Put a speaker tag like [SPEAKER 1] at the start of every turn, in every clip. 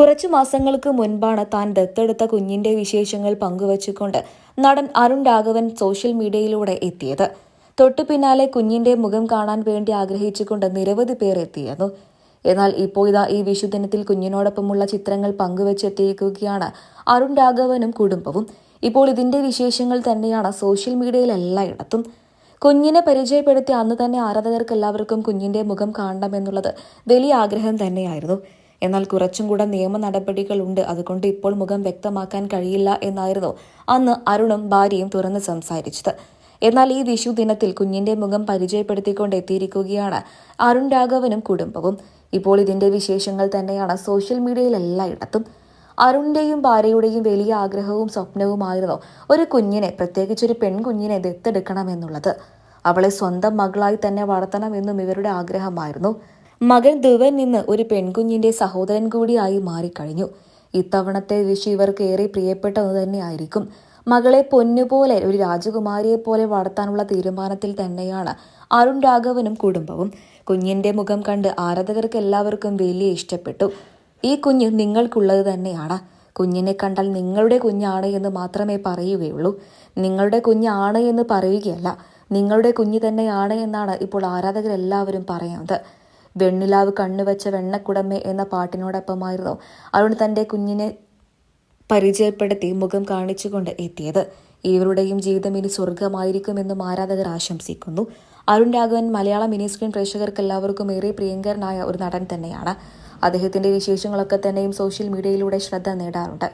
[SPEAKER 1] കുറച്ചു മാസങ്ങൾക്ക് മുൻപാണ് താൻ ദത്തെടുത്ത കുഞ്ഞിന്റെ വിശേഷങ്ങൾ പങ്കുവച്ചുകൊണ്ട് നടൻ അരുൺ രാഘവൻ സോഷ്യൽ മീഡിയയിലൂടെ എത്തിയത്. തൊട്ടു പിന്നാലെ കുഞ്ഞിന്റെ മുഖം കാണാൻ വേണ്ടി ആഗ്രഹിച്ചുകൊണ്ട് നിരവധി പേർ എത്തിയിരുന്നു. എന്നാൽ ഇപ്പോൾ ഇതാ ഈ വിഷുദിനത്തിൽ കുഞ്ഞിനോടൊപ്പമുള്ള ചിത്രങ്ങൾ പങ്കുവച്ചെത്തിയിരിക്കുകയാണ് അരുൺ രാഘവനും കുടുംബവും. ഇപ്പോൾ ഇതിന്റെ വിശേഷങ്ങൾ തന്നെയാണ് സോഷ്യൽ മീഡിയയിൽ എല്ലായിടത്തും. കുഞ്ഞിനെ പരിചയപ്പെടുത്തി അന്ന് തന്നെ ആരാധകർക്ക് എല്ലാവർക്കും കുഞ്ഞിന്റെ മുഖം കാണണമെന്നുള്ളത് വലിയ ആഗ്രഹം തന്നെയായിരുന്നു. എന്നാൽ കുറച്ചും കൂടെ നിയമ നടപടികളുണ്ട് അതുകൊണ്ട് ഇപ്പോൾ മുഖം വ്യക്തമാക്കാൻ കഴിയില്ല എന്നായിരുന്നു അന്ന് അരുണും ഭാര്യയും തുറന്ന് സംസാരിച്ചത്. എന്നാൽ ഈ വിഷു ദിനത്തിൽ കുഞ്ഞിന്റെ മുഖം പരിചയപ്പെടുത്തിക്കൊണ്ട് എത്തിയിരിക്കുകയാണ് അരുൺ രാഘവനും കുടുംബവും. ഇപ്പോൾ ഇതിന്റെ വിശേഷങ്ങൾ തന്നെയാണ് സോഷ്യൽ മീഡിയയിൽ എല്ലായിടത്തും. അരുണിന്റെയും ഭാര്യയുടെയും വലിയ ആഗ്രഹവും സ്വപ്നവുമായിരുന്നു ഒരു കുഞ്ഞിനെ പ്രത്യേകിച്ച് ഒരു പെൺകുഞ്ഞിനെ ദത്തെടുക്കണമെന്നുള്ളത്. അവളെ സ്വന്തം മകളായി തന്നെ വളർത്തണമെന്നും ഇവരുടെ ആഗ്രഹമായിരുന്നു. മകൻ ധ്രുവൻ നിന്ന് ഒരു പെൺകുഞ്ഞിന്റെ സഹോദരൻ കൂടിയായി മാറിക്കഴിഞ്ഞു. ഇത്തവണത്തെ വിഷു ഇവർക്ക് ഏറെ പ്രിയപ്പെട്ട ഒന്ന് തന്നെയായിരിക്കും. മകളെ പൊന്നുപോലെ ഒരു രാജകുമാരിയെ പോലെ വളർത്താനുള്ള തീരുമാനത്തിൽ തന്നെയാണ് അരുൺ രാഘവനും കുടുംബവും. കുഞ്ഞിന്റെ മുഖം കണ്ട് ആരാധകർക്ക് എല്ലാവർക്കും വലിയ ഇഷ്ടപ്പെട്ടു. ഈ കുഞ്ഞ് നിങ്ങൾക്കുള്ളത് തന്നെയാണ്. കുഞ്ഞിനെ കണ്ടാൽ നിങ്ങളുടെ കുഞ്ഞാണ് എന്ന് മാത്രമേ പറയുകയുള്ളൂ. നിങ്ങളുടെ കുഞ്ഞാണ് എന്ന് പറയുകയല്ല നിങ്ങളുടെ കുഞ്ഞ് തന്നെയാണ് എന്നാണ് ഇപ്പോൾ ആരാധകരെല്ലാവരും പറയുന്നത്. വെണ്ണിലാവ് കണ്ണുവച്ച വെണ്ണക്കുടമേ എന്ന പാട്ടിനോടൊപ്പമായിരുന്നു അരുൺ തന്റെ കുഞ്ഞിനെ പരിചയപ്പെടുത്തി മുഖം കാണിച്ചുകൊണ്ട് എത്തിയത്. ഇവരുടെയും ജീവിതം ഇനി സ്വർഗമായിരിക്കുമെന്നും ആരാധകർ ആശംസിക്കുന്നു. അരുൺ രാഘവൻ മലയാള മിനി സ്ക്രീൻ പ്രേക്ഷകർക്ക് എല്ലാവർക്കും ഏറെ പ്രിയങ്കരനായ ഒരു നടൻ തന്നെയാണ്. അദ്ദേഹത്തിന്റെ വിശേഷങ്ങളൊക്കെ തന്നെയും സോഷ്യൽ മീഡിയയിലൂടെ ശ്രദ്ധ നേടാറുണ്ട്.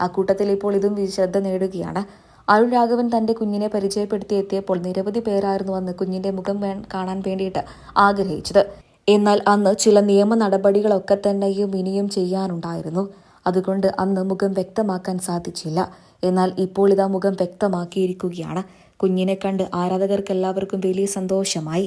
[SPEAKER 1] അക്കൂട്ടത്തിൽ ഇപ്പോൾ ഇതും ശ്രദ്ധ നേടുകയാണ്. അരുൺ രാഘവൻ തന്റെ കുഞ്ഞിനെ പരിചയപ്പെടുത്തി എത്തിയപ്പോൾ നിരവധി പേരായിരുന്നു അന്ന് കുഞ്ഞിന്റെ മുഖം കാണാൻ വേണ്ടിയിട്ട് ആഗ്രഹിച്ചത്. എന്നാൽ അന്ന് ചില നിയമ നടപടികളൊക്കെ തന്നെയും ഇനിയും ചെയ്യാനുണ്ടായിരുന്നു. അതുകൊണ്ട് അന്ന് മുഖം വ്യക്തമാക്കാൻ സാധിച്ചില്ല. എന്നാൽ ഇപ്പോൾ ഇതാ മുഖം വ്യക്തമാക്കിയിരിക്കുകയാണ്. കുഞ്ഞിനെ കണ്ട് ആരാധകർക്കെല്ലാവർക്കും വലിയ സന്തോഷമായി.